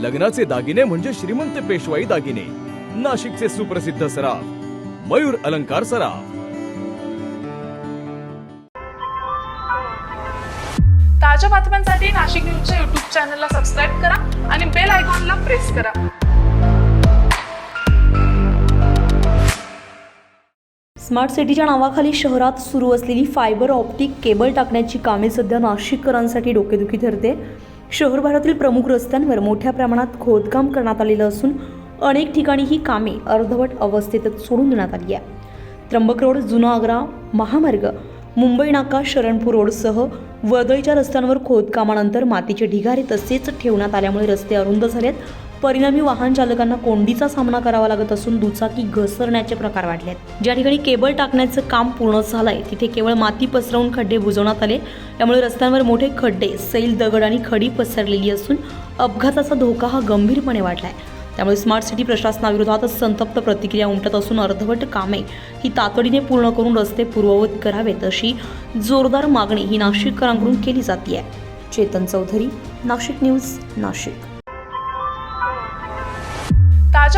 लग्नाचे दागिने म्हणजे श्रीमंत पेशवाई दागिने. नाशिकचे सुप्रसिद्ध सराफ मयूर अलंकार सराफ. ताज्या बातम्यांसाठी नाशिक न्यूजच्या युट्यूब चॅनलला सबस्क्राईब करा आणि बेल आयकॉनला प्रेस करा. स्मार्ट सिटीच्या नावाखाली शहरात सुरू असलेली फायबर ऑप्टिक केबल टाकण्याची कामे सध्या नाशिककरांसाठी डोकेदुखी ठरते. शहरभरातील प्रमुख रस्त्यांवर मोठ्या प्रमाणात खोदकाम करण्यात आलेलं असून अनेक ठिकाणी ही कामे अर्धवट अवस्थेतच सोडून देण्यात आली आहे. त्र्यंबक रोड जुना आग्रा महामार्ग मुंबई नाका शरणपूर रोडसह वर्दळीच्या रस्त्यांवर खोदकामानंतर मातीचे ढिगारे तसेच ठेवण्यात आल्यामुळे रस्ते अरुंद झालेत. परिणामी वाहन चालकांना कोंडीचा सामना करावा लागत असून दुचाकी घसरण्याचे प्रकार वाढले आहेत ज्या ठिकाणी केबल टाकण्याचं काम पूर्ण झालंय तिथे केवळ माती पसरवून खड्डे बुजवण्यात आले. त्यामुळे रस्त्यांवर मोठे खड्डे सैल दगड आणि खडी पसरलेली असून अपघाताचा धोका हा गंभीरपणे वाढलाय. त्यामुळे स्मार्ट सिटी प्रशासनाविरोधात संतप्त प्रतिक्रिया उमटत असून अर्धवट कामे ही तातडीने पूर्ण करून रस्ते पूर्ववत करावेत अशी जोरदार मागणी ही नाशिककरांकडून केली जाते आहे चेतन चौधरी नाशिक न्यूज नाशिक.